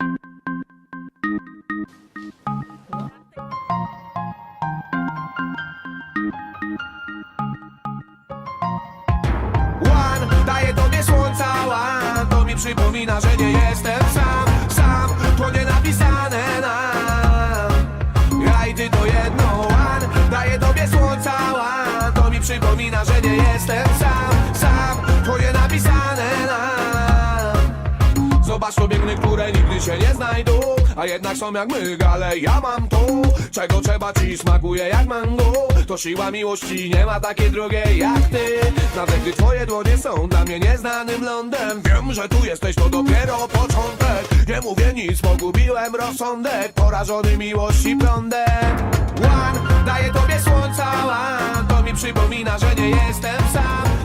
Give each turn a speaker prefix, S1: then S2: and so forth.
S1: One, daję tobie słońca, one To mi przypomina, że nie jestem sam Sam, to nie napisane i ty to jedno, one Daję tobie słońca, one To mi przypomina, że nie jestem sam Sam, Zobacz to biegny, które nigdy się nie znajdą. A jednak są jak mygale, ja mam to Czego trzeba. Ci smakuje jak mango. To siła miłości, nie ma takiej drugiej jak ty. Nawet gdy twoje dłonie są dla mnie nieznanym lądem. Wiem, że tu jesteś, to dopiero początek. Nie mówię nic, pogubiłem rozsądek. Porażony miłości prądem. One, daję tobie słońca, one To mi przypomina, że nie jestem sam